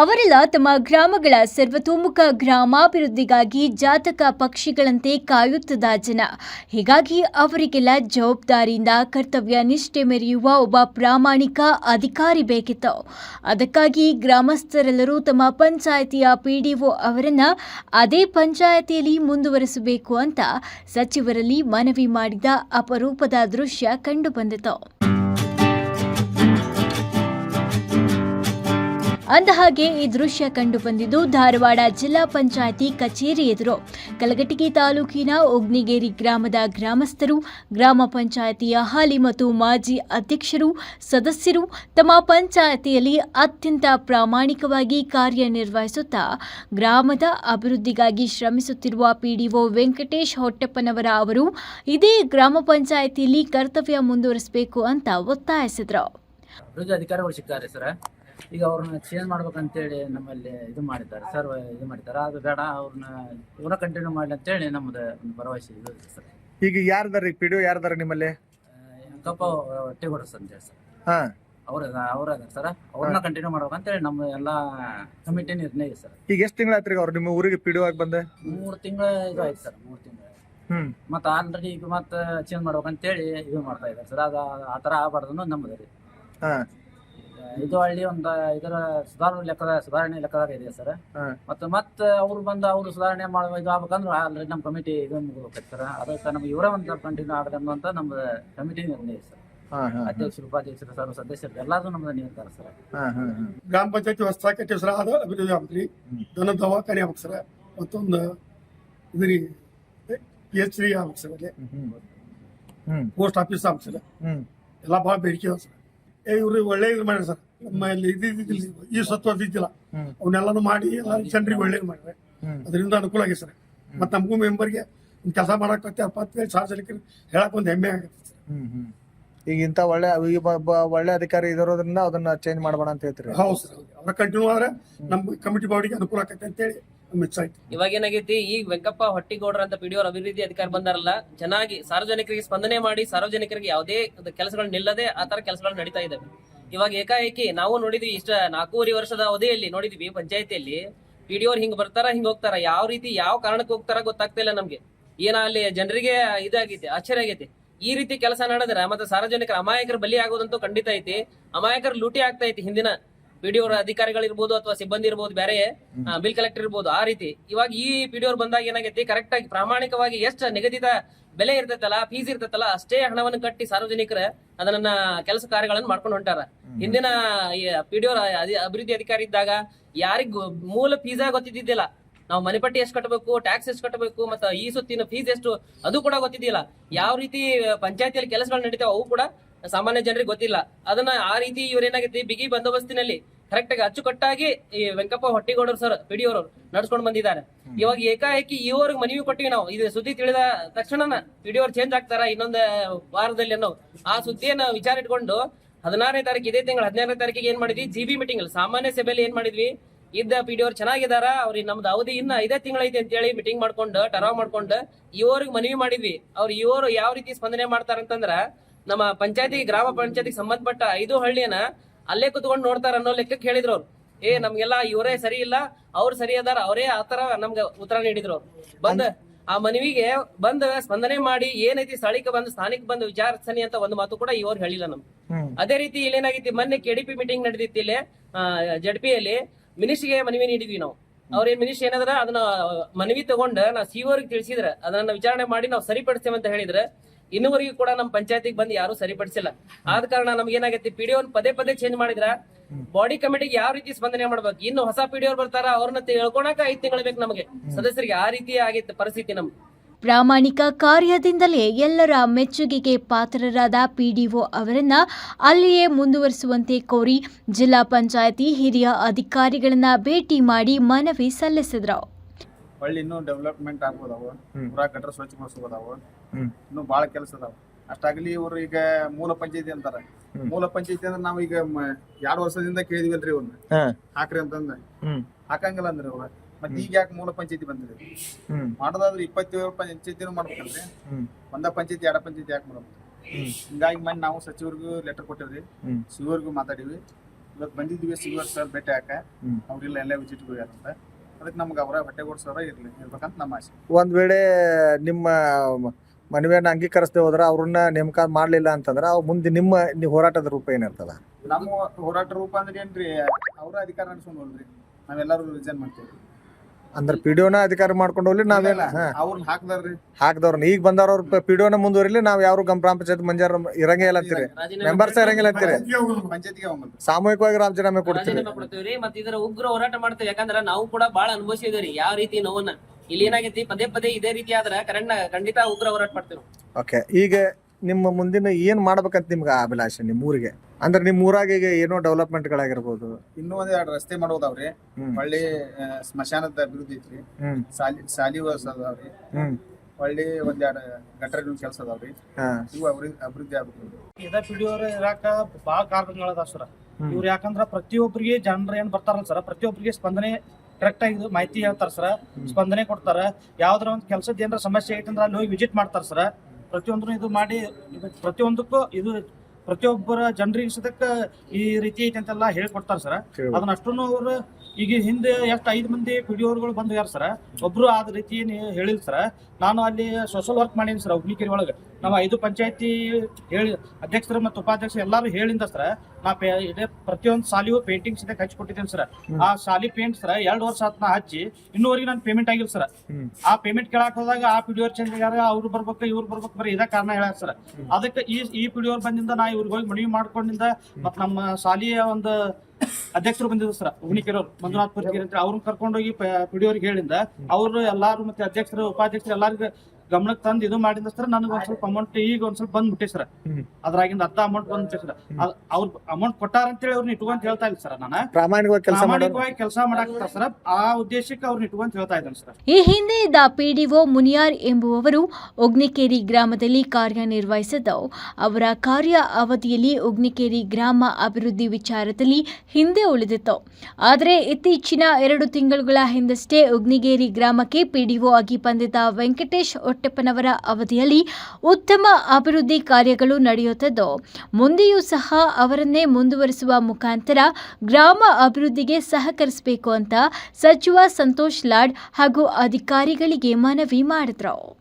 ಅವರೆಲ್ಲ ತಮ್ಮ ಗ್ರಾಮಗಳ ಸರ್ವತೋಮುಖ ಗ್ರಾಮಾಭಿವೃದ್ಧಿಗಾಗಿ ಜಾತಕ ಪಕ್ಷಿಗಳಂತೆ ಕಾಯುತ್ತದ ಜನ. ಹೀಗಾಗಿ ಅವರಿಗೆಲ್ಲ ಜವಾಬ್ದಾರಿಯಿಂದ ಕರ್ತವ್ಯ ನಿಷ್ಠೆ ಮೆರೆಯುವ ಒಬ್ಬ ಪ್ರಾಮಾಣಿಕ ಅಧಿಕಾರಿ ಬೇಕಿತ್ತು. ಅದಕ್ಕಾಗಿ ಗ್ರಾಮಸ್ಥರೆಲ್ಲರೂ ತಮ್ಮ ಪಂಚಾಯಿತಿಯ ಪಿಡಿಒ ಅವರನ್ನ ಅದೇ ಪಂಚಾಯಿತಿಯಲ್ಲಿ ಮುಂದುವರಿಸಬೇಕು ಅಂತ ಸಚಿವರಲ್ಲಿ ಮನವಿ ಮಾಡಿದ ಅಪರೂಪದ ದೃಶ್ಯ ಕಂಡುಬಂದಿತು. ಅಂದಹಾಗೆ, ಈ ದೃಶ್ಯ ಕಂಡುಬಂದಿದ್ದು ಧಾರವಾಡ ಜಿಲ್ಲಾ ಪಂಚಾಯಿತಿ ಕಚೇರಿ ಎದುರು. ಕಲಘಟಗಿ ತಾಲೂಕಿನ ಉಗ್ನಿಗೇರಿ ಗ್ರಾಮದ ಗ್ರಾಮಸ್ಥರು, ಗ್ರಾಮ ಪಂಚಾಯಿತಿಯ ಹಾಲಿ ಮತ್ತು ಮಾಜಿ ಅಧ್ಯಕ್ಷರು, ಸದಸ್ಯರು ತಮ್ಮ ಪಂಚಾಯಿತಿಯಲ್ಲಿ ಅತ್ಯಂತ ಪ್ರಾಮಾಣಿಕವಾಗಿ ಕಾರ್ಯನಿರ್ವಹಿಸುತ್ತಾ ಗ್ರಾಮದ ಅಭಿವೃದ್ಧಿಗಾಗಿ ಶ್ರಮಿಸುತ್ತಿರುವ ಪಿಡಿಒ ವೆಂಕಟೇಶ್ ಹೊಟ್ಟಪ್ಪನವರ ಅವರು, ಇದೇ ಗ್ರಾಮ ಪಂಚಾಯಿತಿಯಲ್ಲಿ ಕರ್ತವ್ಯ ಮುಂದುವರಿಸಬೇಕು ಅಂತ ಒತ್ತಾಯಿಸಿದರು. ಅಧಿಕಾರಿಗಳು ಸಿಗ್ತಾರೆ ಸರ್. ಈಗ ಅವ್ರನ್ನ ಚೇಂಜ್ ಮಾಡ್ಬೇಕಂತೇಳಿ ನಮ್ಮಲ್ಲಿ ಇದು ಮಾಡಿದ್ದಾರೆ ಸರ್ ಇದು ಮಾಡಿದ್ದಾರೆ. ಅದು ಬೇಡ ಅವ್ರನ್ನ ಇವರ ಕಂಟಿನ್ಯೂ ಮಾಡಲಿ ಅಂತೇಳಿ ನಮ್ದು ಒಂದು ಭರವಸೆ ಇದು ಇದೆ ಸರ್. ಈಗ ಯಾರ್ದಾರ ಪಿ ಡಿ ಯಾರ್ದಾರ ನಿಮ್ಮಲ್ಲಿ? ಕಪ್ಪ ಹೊಟ್ಟೆಗೌಡ್ರ ಸರ್ ಅಂತೇಳಿ ಸರ್. ಹಾ. ಅವ್ರ ಅವ್ರ ಸರ್. ಅವ್ರನ್ನ ಕಂಟಿನ್ಯೂ ಮಾಡ್ಬೇಕಂತೇಳಿ ನಮ್ಮ ಎಲ್ಲ ಕಮಿಟಿ ನಿರ್ಣಯ ಇದೆ ಸರ್. ಈಗ ಎಷ್ಟು ತಿಂಗಳ ಆತ್ರಿ ಅವ್ರು ನಿಮ್ಮ ಊರಿಗೆ ಪಿ ಡಿ ಆಗಿ ಬಂದೆ? ಮೂರು ತಿಂಗಳ ಇದು ಆಯ್ತು ಸರ್ ಮೂರು ತಿಂಗಳು. ಹ್ಮ್. ಮತ್ತೆ ಆಲ್ರೆಡಿ ಈಗ ಮತ್ತೆ ಚೇಂಜ್ ಮಾಡ್ಬೇಕಂತೇಳಿ ಇದು ಮಾಡ್ತಾ ಇದ್ದಾರೆ ಸರ್. ಅದು ಆ ಥರ ಆಗಬಾರ್ದು ಅನ್ನೋದು ನಮ್ಮದು ರೀ. ಹಾ. ಇದು ಹಳ್ಳಿ ಒಂದ ಇದರ ಸುಧಾರಣೆ ಲೆಕ್ಕದ ಸುಧಾರಣೆ ಲೆಕ್ಕದಾಗ ಇದೆ ಸರ್. ಮತ್ತೆ ಮತ್ತೆ ಅವ್ರು ಬಂದು ಅವ್ರು ಸುಧಾರಣೆ ಮಾಡುವ ಇದು ಆಗ್ಬೇಕಂದ್ರೆ ಅಲ್ಲಿ ನಮ್ಮ ಕಮಿಟಿ ಇದು ಮುಗಿಬೇಕು ಸರ್. ಅದಕ್ಕೆ ನಮ್ಗೆ ಇವರೇ ಒಂದು ಕಂಟಿನ್ಯೂ ಆಗದೆ ಅಂತ ನಮ್ಮ ಕಮಿಟಿ ನಿರ್ಣಯ ಸರ್. ಹಾ ಹಾ ಅಧ್ಯಕ್ಷರು ಉಪಾಧ್ಯಕ್ಷರು ಸರ್ವ ಸದಸ್ಯರು ಎಲ್ಲರೂ ನಮ್ದು ನಿರ್ಧಾರ ಸರ್. ಹಾ ಹಾ ಹಾ. ಗ್ರಾಮ ಪಂಚಾಯತಿ ಹೊಸದಾಗಿ ಸರ. ಅದು ಅಭಿವೃದ್ಧಿ ಹ್ಮ್. ದನ ದವಾಖಾನೆ ಆಗ್ಬೇಕು ಸರ್. ಮತ್ತೊಂದು ಇದ್ರಿ ಪಿ ಎಚ್ ಡಿ ಆಗ್ಬೇಕು ಸರ್ ಅಲ್ಲಿ. ಪೋಸ್ಟ್ ಆಫೀಸ್ ಆಗ್ಬೇಕು ಸರ್. ಹ್ಮ್. ಎಲ್ಲ ಭಾಳ ಬೇಡಿಕೆ ಸರ್. ಒಳ್ಳೇದು ಒಳ್ಳೆ ಇದು ಮಾಡ್ರಿ ಸರ್. ನಮ್ಮ ಇಲ್ಲಿ ಇದು ಇದ್ದಿಲ್ಲ ಈ ಸತ್ವ ಹ್ಮ್. ಅವನ್ನೆಲ್ಲಾನು ಮಾಡಿ ಎಲ್ಲ ಜನರಿಗೆ ಒಳ್ಳೇದು ಮಾಡಿದ್ರೆ ಅದರಿಂದ ಅನುಕೂಲ ಆಗಿದೆ ಸರ್. ಮತ್ತೆ ನಮಗೂ ಮೆಂಬರ್ಗೆ ಕೆಲಸ ಮಾಡಕತ್ತಪ್ಪ ಅಂತೇಳಿ ಸಾರ್ವಜನಿಕರು ಹೇಳಕ್ ಒಂದು ಹೆಮ್ಮೆ ಆಗುತ್ತೆ ಈಗ ಇಂತ ಒಳ್ಳೆ ಈಗ ಬ- ಬ- ಒಳ್ಳೆ ಅಧಿಕಾರಿ ಇರೋದ್ರಿಂದ ಅದನ್ನ ಚೇಂಜ್ ಮಾಡಬೇಡ ಅಂತ ಹೇಳ್ತೀರಿ? ಹೌದು ಸರ್ ಅವ್ರ ಕಂಟಿನ್ಯೂ ಆದ್ರೆ ನಮ್ಮ ಕಮಿಟಿ ಬಾಡಿಗೆ ಅನುಕೂಲ ಆಕೈತೆ ಅಂತೇಳಿ ಇವಾಗ ಏನಾಗೈತಿ, ಈಗ ವೆಂಕಪ್ಪ ಹೊಟ್ಟಿಗೌಡ್ರ ಅಂತ ಪಿಡಿಒ ಅಭಿವೃದ್ಧಿ ಅಧಿಕಾರಿ ಬಂದಾರಲ್ಲ, ಚೆನ್ನಾಗಿ ಸಾರ್ವಜನಿಕರಿಗೆ ಸ್ಪಂದನೆ ಮಾಡಿ ಸಾರ್ವಜನಿಕರಿಗೆ ಯಾವುದೇ ಕೆಲಸಗಳು ನಿಲ್ಲದೆ ಆತರ ತರ ಕೆಲಸಗಳು ನಡೀತಾ ಇದಾವೆ. ಇವಾಗ ಏಕಾಏಕಿ ನಾವು ನೋಡಿದ್ವಿ, ಇಷ್ಟ ನಾಲ್ಕೂವರೆ ವರ್ಷದ ಅವಧಿಯಲ್ಲಿ ನೋಡಿದ್ವಿ, ಪಂಚಾಯತಿಯಲ್ಲಿ ಪಿಡಿಯೋರ್ ಹಿಂಗ್ ಬರ್ತಾರ, ಹಿಂಗ್ ಹೋಗ್ತಾರ, ಯಾವ ರೀತಿ, ಯಾವ ಕಾರಣಕ್ಕೆ ಹೋಗ್ತಾರ ಗೊತ್ತಾಗ್ತಾ ಇಲ್ಲ ನಮ್ಗೆ. ಏನ ಅಲ್ಲಿ ಜನರಿಗೆ ಇದಾಗೈತಿ, ಆಶ್ಚರ್ಯ ಆಗೈತಿ. ಈ ರೀತಿ ಕೆಲಸ ನಡೆದ್ರೆ ಮತ್ತೆ ಸಾರ್ವಜನಿಕರ ಅಮಾಯಕರ ಬಲಿ ಆಗೋದಂತೂ ಖಂಡಿತ ಐತಿ, ಅಮಾಯಕರ ಲೂಟಿ ಆಗ್ತಾ ಐತಿ ಹಿಂದಿನ ಪಿಡಿಯೋರ್ ಅಧಿಕಾರಿಗಳಿರ್ಬೋದು ಅಥವಾ ಸಿಬ್ಬಂದಿ ಇರ್ಬೋದು ಬೇರೆ ಬಿಲ್ ಕಲೆಕ್ಟರ್ ಇರ್ಬೋದು ಆ ರೀತಿ. ಇವಾಗ ಈ ಪಿಡಿಒರ್ ಬಂದಾಗ ಏನಾಗೈತಿ? ಕರೆಕ್ಟ್ ಆಗಿ ಪ್ರಾಮಾಣಿಕವಾಗಿ ಎಷ್ಟು ನಿಗದಿತ ಬೆಲೆ ಇರ್ತೈತಲ್ಲ ಫೀಸ್ ಇರ್ತೈತಲ್ಲ ಅಷ್ಟೇ ಹಣವನ್ನು ಕಟ್ಟಿ ಸಾರ್ವಜನಿಕರ ಅದನ್ನ ಕೆಲಸ ಕಾರ್ಯಗಳನ್ನು ಮಾಡ್ಕೊಂಡು ಹೊಂಟಾರ. ಹಿಂದಿನ ಪಿಡಿಒರ್ ಅಭಿವೃದ್ಧಿ ಅಧಿಕಾರಿ ಇದ್ದಾಗ ಯಾರಿಗ್ ಮೂಲ ಫೀಸಾ ಗೊತ್ತಿದ್ದಿದ್ದಿಲ್ಲ ನಾವು ಮನೆಪಟ್ಟಿ ಎಷ್ಟು ಕಟ್ಟಬೇಕು ಟ್ಯಾಕ್ಸ್ ಎಷ್ಟು ಕಟ್ಟಬೇಕು ಮತ್ತೆ ಈ ಸುತ್ತಿನ ಫೀಸ್ ಎಷ್ಟು ಅದು ಕೂಡ ಗೊತ್ತಿದ್ದಿಲ್ಲ. ಯಾವ ರೀತಿ ಪಂಚಾಯತಿಯಲ್ಲಿ ಕೆಲಸಗಳು ನಡೀತಾವ ಅವು ಕೂಡ ಸಾಮಾನ್ಯ ಜನರಿಗೆ ಗೊತ್ತಿಲ್ಲ. ಅದನ್ನ ಆ ರೀತಿ ಇವ್ರೇನಾಗೈತಿ ಬಿಗಿ ಬಂದೋಬಸ್ತಿನಲ್ಲಿ ಕರೆಕ್ಟ್ ಆಗಿ ಅಚ್ಚುಕಟ್ಟಾಗಿ ಈ ವೆಂಕಪ್ಪ ಹೊಟ್ಟಿಗೌಡರು ಸರ್ ಪಿಡಿಯವರು ನಡ್ಸ್ಕೊಂಡು ಬಂದಿದ್ದಾರೆ. ಇವಾಗ ಏಕಾಏಕಿ ಇವರಿಗೆ ಮನವಿ ಕೊಟ್ಟಿವಿ ನಾವು. ಇದು ಸುದ್ದಿ ತಿಳಿದ ತಕ್ಷಣ ಪಿಡಿಯವರು ಚೇಂಜ್ ಆಗ್ತಾರ ಇನ್ನೊಂದು ವಾರದಲ್ಲಿ ಅನ್ನೋ ಆ ಸುದ್ದಿಯನ್ನ ವಿಚಾರ ಇಟ್ಕೊಂಡು ಹದಿನಾರನೇ ತಾರೀಕು ಇದೇ ತಿಂಗಳ ಹದಿನಾರನೇ ತಾರೀಕಿಗೆ ಏನ್ ಮಾಡಿದ್ವಿ? ಜಿ ಬಿ ಮೀಟಿಂಗ್ ಅಲ್ಲಿ ಸಾಮಾನ್ಯ ಸಭೆಯಲ್ಲಿ ಏನ್ ಮಾಡಿದ್ವಿ? ಇದ್ದ ಪಿಡಿಯವರು ಚೆನ್ನಾಗಿದಾರ? ಅವ್ರಿಗೆ ನಮ್ದು ಅವಧಿ ಇನ್ನ ಐದೇ ತಿಂಗಳೈತೆ ಅಂತ ಹೇಳಿ ಮೀಟಿಂಗ್ ಮಾಡ್ಕೊಂಡು ಟರಾವ್ ಮಾಡ್ಕೊಂಡು ಇವ್ರಿಗೆ ಮನವಿ ಮಾಡಿದ್ವಿ. ಅವ್ರು ಇವರು ಯಾವ ರೀತಿ ಸ್ಪಂದನೆ ಮಾಡ್ತಾರಂತಂದ್ರ ನಮ್ಮ ಪಂಚಾಯತಿ ಗ್ರಾಮ ಪಂಚಾಯತಿಗೆ ಸಂಬಂಧಪಟ್ಟ ಐದು ಹಳ್ಳಿಯನ್ನ ಅಲ್ಲೇ ಕುತ್ಕೊಂಡು ನೋಡ್ತಾರ ಅನ್ನೋ ಲೆಕ್ಕಕ್ಕೆ ಹೇಳಿದ್ರು ಅವ್ರು. ಏ ನಮ್ಗೆಲ್ಲ ಇವರೇ ಸರಿ ಇಲ್ಲ ಅವ್ರು ಸರಿ ಅದಾರ ಅವರೇ ಆತರ ನಮ್ಗೆ ಉತ್ತರ ನೀಡಿದ್ರು ಅವ್ರು. ಬಂದ ಆ ಮನವಿಗೆ ಬಂದ ಸ್ಪಂದನೆ ಮಾಡಿ ಏನೈತಿ ಸ್ಥಳಕ್ಕೆ ಬಂದು ಸ್ಥಾನಿಕ ಬಂದು ವಿಚಾರಿಸನಿ ಅಂತ ಒಂದು ಮಾತು ಕೂಡ ಇವ್ರು ಹೇಳಿಲ್ಲ ನಮ್ಗೆ. ಅದೇ ರೀತಿ ಇಲ್ಲೇನಾಗಿತ್ತು ಮೊನ್ನೆ ಕೆಡಿಪಿ ಮೀಟಿಂಗ್ ನಡೆದಿತ್ತು ಇಲ್ಲಿ ಜಡ್ಪಿಯಲ್ಲಿ ಮಿನಿಸ್ಟ್ರಿಗೆ ಮನವಿ ನೀಡಿದ್ವಿ ನಾವು. ಅವ್ರೇನ್ ಮಿನಿಸ್ಟ್ರಿ ಏನಾದ್ರ ಅದನ್ನ ಮನವಿ ತಗೊಂಡ ನಾವು ಸಿಒರ್ಗೆ ತಿಳಿಸಿದ್ರ ಅದನ್ನ ವಿಚಾರಣೆ ಮಾಡಿ ನಾವು ಸರಿಪಡಿಸ್ತೇವೆ ಅಂತ ಹೇಳಿದ್ರೆ. ಇನ್ನುವರೆಗೂ ಕೂಡ ನಮ್ಮ ಪಂಚಾಯತಿಗೆ ಬಂದು ಯಾರು ಸರಿಪಡಿಸಿಲ್ಲ. ಆದ ಕಾರಣ ನಮ್ಗೆ ಏನಾಗೈತಿ ಪಿಡಿಒ ಪದೇ ಪದೇ ಚೇಂಜ್ ಮಾಡಿದ್ರ ಬಾಡಿ ಕಮಿಟಿಗೆ ಯಾವ ರೀತಿ ಸ್ಪಂದನೆ ಮಾಡ್ಬೇಕು? ಇನ್ನು ಹೊಸ ಪಿಡಿಒ ಬರ್ತಾರ, ಅವ್ರನ್ನ ತಿಳ್ಕೊಳಕ ಐದ್ ತಿಂಗಳು ಬೇಕು ನಮಗೆ. ಸದಸ್ಯರಿಗೆ ಆ ರೀತಿ ಆಗಿತ್ತು ಪರಿಸ್ಥಿತಿ ನಮ್ಗೆ ಪ್ರಾಮಾಣಿಕ ಕಾರ್ಯದಿಂದಲೇ ಎಲ್ಲರ ಮೆಚ್ಚುಗೆಗೆ ಪಾತ್ರರಾದ ಪಿಡಿಒ ಅವರನ್ನ ಅಲ್ಲಿಯೇ ಮುಂದುವರಿಸುವಂತೆ ಕೋರಿ ಜಿಲ್ಲಾ ಪಂಚಾಯಿತಿ ಹಿರಿಯ ಅಧಿಕಾರಿಗಳನ್ನ ಭೇಟಿ ಮಾಡಿ ಮನವಿ ಸಲ್ಲಿಸಿದ್ರು. ಹೊಳ್ಳಿ ಇನ್ನೂ ಡೆವಲಪ್ಮೆಂಟ್ ಆಗ್ಬೋದಾವ. ಪೂರಾ ಗಟ್ರ ಸ್ವಚ್ಛಗೊಳಿಸ್ಬೋದಾವು ಇನ್ನು ಇನ್ನೂ ಭಾಳ ಕೆಲಸ ಅದಾವ. ಅಷ್ಟಾಗ್ಲಿ ಇವ್ರು ಈಗ ಮೂಲ ಪಂಚಾಯತಿ ಅಂತಾರ. ಮೂಲ ಪಂಚಾಯತಿ ಅಂದ್ರೆ ನಾವು ಈಗ ಎರಡು ವರ್ಷದಿಂದ ಕೇಳಿದ್ವಲ್ರಿ ಇವ್ರನ್ನ ಹಾ. ಹಾಕ್ರಿ ಅಂತಂದ. ಹಾಕಂಗಿಲ್ಲ ಅಂದ್ರೆ ಅವ್ರ ಮತ್ತೆ ಈಗ ಯಾಕೆ ಮೂಲ ಪಂಚಾಯತಿ ಬಂದಿದೆ? ಮಾಡೋದಾದ್ರೆ ಇಪ್ಪತ್ತೇಳು ಪಂಚಾಯತಿನೂ ಮಾಡ್ಬೇಕಲ್ರಿ. ಒಂದ ಪಂಚಾಯತಿ ಎರಡ ಪಂಚಾಯತಿ ಯಾಕೆ ಮಾಡ್ಬೇಕು. ಹಿಂಗಾಗಿ ಮನ್ ನಾವು ಸಚಿವರಿಗೂ ಲೆಟರ್ ಕೊಟ್ಟಿವ್ರಿ. ಸಿವರ್ಗೂ ಮಾತಾಡಿವಿ. ಇವತ್ತು ಬಂದಿದ್ವಿ ಸಿವರ್ ಸರ್ ಭೇಟಿ ಹಾಕ. ಅವ್ರಿಲ್ಲ ಎಲ್ಲ ವಿಸಿಟ್ ಹೋಗ್ಯಾರಂತ. ಅದಕ್ಕೆ ನಮ್ಗೆ ಅವರ ಬಟ್ಟೆ ಕೊಡ್ಸೋರ ಇರ್ಲಿ ಇರ್ಬೇಕಂತ ನಮ್ಮ ಆಸೆ. ಒಂದ್ ವೇಳೆ ನಿಮ್ಮ ಮನವಿಯನ್ನ ಅಂಗೀಕರಿಸದೆ ಹೋದ್ರೆ ಅವ್ರನ್ನ ನೇಮಕ ಮಾಡ್ಲಿಲ್ಲ ಅಂತಂದ್ರೆ ಅವ್ ಮುಂದೆ ನಿಮ್ಮ ನಿ- ಹೋರಾಟದ ರೂಪ ಏನಿರ್ತದ? ನಮ್ಮ ಹೋರಾಟ ರೂಪ ಅಂದ್ರೆ ಏನ್ರಿ ಅವ್ರ ಅಧಿಕಾರ ನಡೆಸ್ಕೊಂಡು ಹೋಲ್ರಿ ನಾವೆಲ್ಲರೂ ರಿಜೈನ್ ಮಾಡ್ತೀವಿ. ಅಂದ್ರೆ ಪಿಡಿಒನ ಅಧಿಕಾರ ಮಾಡ್ಕೊಂಡು ಹೋಗ್ಲಿ ನಾವೇನ ಅವ್ರನ್ನ ಹಾಕ್ದಾರ್ರಿ. ಹಾಕ್ದವ್ರನ್ನ ಈಗ ಬಂದವ್ರ ಪಿಡಿಒನ ಮುಂದುವರಿಲಿ ನಾವ್ ಯಾರು ಗ್ರಾಮ ಪಂಚಾಯತ್ ಮಂಜಾರ ಇರಂಗೇ ಇಲ್ಲ ಅಂತೀರಿ. ಮೆಂಬರ್ಸ್ ಇರಂಗಿಲ್ಲ ಅಂತೀರಿ. ಸಾಮೂಹಿಕವಾಗಿ ರಾಜೀನಾಮೆ ಕೊಡ್ತೀವಿ ಕೊಡ್ತೀವ್ರಿ ಮತ್ತ ಇದರ ಉಗ್ರ ಹೋರಾಟ ಮಾಡ್ತೇವೆ. ಯಾಕಂದ್ರ ನಾವು ಕೂಡ ಬಾಳ ಅನುಭವಿಸಿದೇವ್ರಿ ಯಾವ ರೀತಿ ನೋವನ್ನ. ಇಲ್ಲಿ ಏನಾಗೈತಿ ಪದೇ ಪದೇ ಇದೇ ರೀತಿ ಆದ್ರ ಕರೆಂಟ್ ಖಂಡಿತ ಉಗ್ರ ಹೋರಾಟ ಮಾಡ್ತೇವೆ ಓಕೆ ಈಗ ನಿಮ್ಮ ಮುಂದಿನ ಏನ್ ಮಾಡ್ಬೇಕಂತ ನಿಮ್ಗೆ ಅಭಿಲಾಷೆ ನಿಮ್ಮ ಊರಿಗೆ? ಅಂದ್ರೆ ನಿಮ್ಮ ಊರಾಗ ಈಗ ಏನೋ ಡೆವಲಪ್ಮೆಂಟ್ಗಳಾಗಿರ್ಬೋದು ಇನ್ನೂ ಒಂದ್ ಎರಡು ರಸ್ತೆ ಮಾಡೋದವ್ರಿ ಹ್ಮ್. ಹೊಳ್ಳಿ ಆ, ಸ್ಮಶಾನದ ಅಭಿವೃದ್ಧಿ ಐತ್ರಿ. ಹ್ಮ್. ಸಾಲಿ ಸಾಲಿ ಅದಾವ್ರಿ. ಹ್ಮ್. ಹೊಳ್ಳಿ ಒಂದೆರಡು ಗಟ್ಟರ ಕೆಲಸ ಅದಾವ್ರಿ. ಹಾ. ಇವು ಅಭಿವೃದ್ಧಿ ಅಭಿವೃದ್ಧಿ ಆಗ್ಬೇಕು. ಇದ ಪಿಡಿಯೋರ್ ಇರಾಕ ಬಾಳ ಕಾರಣಗಳದ ಸರ. ಇವ್ರ ಇವ್ರು ಯಾಕಂದ್ರ ಪ್ರತಿಯೊಬ್ಬರಿಗೆ ಜನರ ಏನ್ ಬರ್ತಾರಲ್ಲ ಸರ್ ಪ್ರತಿಯೊಬ್ಬರಿಗೆ ಸ್ಪಂದನೆ ಕರೆಕ್ಟ್ ಆಗಿ ಮಾಹಿತಿ ಹೇಳ್ತಾರ ಸರ್. ಸ್ಪಂದನೆ ಕೊಡ್ತಾರ. ಯಾವ್ದಾರ ಒಂದ್ ಕೆಲಸದ ಏನಾರ ಸಮಸ್ಯೆ ಐತಂದ್ರ ಅಲ್ಲಿ ಹೋಗಿ ವಿಸಿಟ್ ಮಾಡ್ತಾರ ಸರ್. ಪ್ರತಿಯೊಂದನ್ನು ಇದು ಮಾಡಿ ಪ್ರತಿಯೊಂದಕ್ಕೂ ಇದು ಪ್ರತಿಯೊಬ್ಬರ ಜನರಿಗೆ ಸದಕ್ಕ ಈ ರೀತಿ ಐತಿ ಅಂತೆಲ್ಲ ಹೇಳ್ಕೊಡ್ತಾರ ಸರ್. ಅದನ್ನ ಅಷ್ಟನ್ನು ಅವ್ರು ಈಗ ಹಿಂದೆ ಎಷ್ಟು ಐದು ಮಂದಿ ಪಿಡಿಯೋರ್ಗಳು ಬಂದು ಯಾರು ಸರ್ ಒಬ್ರು ಆದ ರೀತಿ ಹೇಳಿಲ್ಲ ಸರ್ ನಾನು ಅಲ್ಲಿ ಸೋಷಲ್ ವರ್ಕ್ ಮಾಡೀನಿ ಸರ್ ಹುಬ್ಳಿಕೆರೆ ಒಳಗೆ. ನಾವು ಐದು ಪಂಚಾಯತಿ ಹೇಳಿ ಅಧ್ಯಕ್ಷರು ಮತ್ತು ಉಪಾಧ್ಯಕ್ಷ ಎಲ್ಲಾರು ಹೇಳಿಂದ ಸರ್ ನಾ ಪೇ ಇದೇ ಪ್ರತಿಯೊಂದು ಶಾಲಿಗೂ ಪೇಂಟಿಂಗ್ ಇದೆ ಹಚ್ಚಿ ಕೊಟ್ಟಿದ್ದೇನೆ ಸರ್ ಆ ಶಾಲಿ ಪೇಂಟ್ ಸರ್ ಎರಡು ವರ್ಷ ಆತ್ ನಾ ಹಚ್ಚಿ ಇನ್ನೂವರೆಗೆ ನಾನು ಪೇಮೆಂಟ್ ಆಗಿಲ್ಲ ಸರ್ ಆ ಪೇಮೆಂಟ್ ಕೇಳಕ್ ಹೋದಾಗ ಆ ಪಿಡಿಯೋರ್ ಚೇಂಜ್ ಆಗ್ಯಾರ ಅವ್ರು ಬರ್ಬೇಕು ಇವ್ರು ಬರ್ಬೇಕು ಬರೀ ಇದೇ ಕಾರಣ ಹೇಳ ಸರ್ ಅದಕ್ಕೆ ಈ ಈ ಪಿಡಿಯೋರ್ ಬಂದಿಂದ ನಾ ಇವ್ರಿಗೆ ಹೋಗಿ ಮನವಿ ಮಾಡ್ಕೊಂಡಿಂದ ಮತ್ ನಮ್ಮ ಶಾಲೆಯ ಒಂದು ಅಧ್ಯಕ್ಷರು ಬಂದಿದ್ರು ಸರ್ ಉಗ್ನಿಕೆರವ್ರು ಮಂಜುನಾಥ್ ಪುರ್ಕಿರಿ ಅಂತ ಅವ್ರನ್ನ ಕರ್ಕೊಂಡೋಗಿ ಪಿಡಿಯೋರಿಗೆ ಹೇಳಿಂದ ಅವರು ಎಲ್ಲಾರು ಮತ್ತೆ ಅಧ್ಯಕ್ಷರು ಉಪಾಧ್ಯಕ್ಷರು ಎಲ್ಲಾರ್ಗ ಗಮನಕ್ಕೆ ತಂದು ಇದು ಮಾಡಿದ ಸರ್ ನನಗೆ ಒಂದ್ ಸ್ವಲ್ಪ ಅಮೌಂಟ್ ಈಗ ಒಂದ್ ಸ್ವಲ್ಪ ಬಂದ್ಬಿಟ್ಟೆ ಸರ್. ಅದ್ರಾಗಿಂದ ಅರ್ಧ ಅಮೌಂಟ್ ಬಂದ್ಬಿಟ್ಟೆ ಸರ್. ಅವ್ರ ಅಮೌಂಟ್ ಕೊಟ್ಟಾರ ಅಂತೇಳಿ ಅವ್ರನ್ನ ಇಟ್ಕೊಂತ ಹೇಳ್ತಾ ಇಲ್ಲ ಸರ್ ನಾನು. ಪ್ರಾಮಾಣಿಕವಾಗಿ ಕೆಲಸ ಮಾಡಕ್ ಪ್ರಾಮಾಣಿಕವಾಗಿ ಕೆಲಸ ಮಾಡಾಕ್ತಾರ ಸರ್. ಆ ಉದ್ದೇಶಕ್ಕೆ ಅವ್ರನ್ನ ಇಟ್ಕೊಂತ ಹೇಳ್ತಾ ಇದ್ದಾನೆ ಸರ್. ಈ ಹಿಂದೆ ಇದ್ದ ಪಿಡಿಒ ಮುನಿಯಾರ್ ಎಂಬುವವರು ಉಗ್ನಿಕೇರಿ ಗ್ರಾಮದಲ್ಲಿ ಕಾರ್ಯನಿರ್ವಹಿಸಿದ್ದವು ಅವರ ಕಾರ್ಯ ಅವಧಿಯಲ್ಲಿ ಉಗ್ನಿಕೇರಿ ಗ್ರಾಮ ಅಭಿವೃದ್ಧಿ ವಿಚಾರದಲ್ಲಿ ಹಿಂದೆ ಉಳಿದಿತ್ತು. ಆದರೆ ಇತ್ತೀಚಿನ ಎರಡು ತಿಂಗಳುಗಳ ಹಿಂದಷ್ಟೇ ಉಗ್ನಿಗೇರಿ ಗ್ರಾಮಕ್ಕೆ ಪಿಡಿಒ ಆಗಿ ಬಂದಿದ್ದ ವೆಂಕಟೇಶ್ ಹೊಟ್ಟೆಪ್ಪನವರ ಅವಧಿಯಲ್ಲಿ ಉತ್ತಮ ಅಭಿವೃದ್ಧಿ ಕಾರ್ಯಗಳು ನಡೆಯುತ್ತಿದ್ದು, ಮುಂದೆಯೂ ಸಹ ಅವರನ್ನೇ ಮುಂದುವರಿಸುವ ಮುಖಾಂತರ ಗ್ರಾಮ ಅಭಿವೃದ್ಧಿಗೆ ಸಹಕರಿಸಬೇಕು ಅಂತ ಸಚಿವ ಸಂತೋಷ್ ಲಾಡ್ ಹಾಗೂ ಅಧಿಕಾರಿಗಳಿಗೆ ಮನವಿ ಮಾಡಿದ್ರು.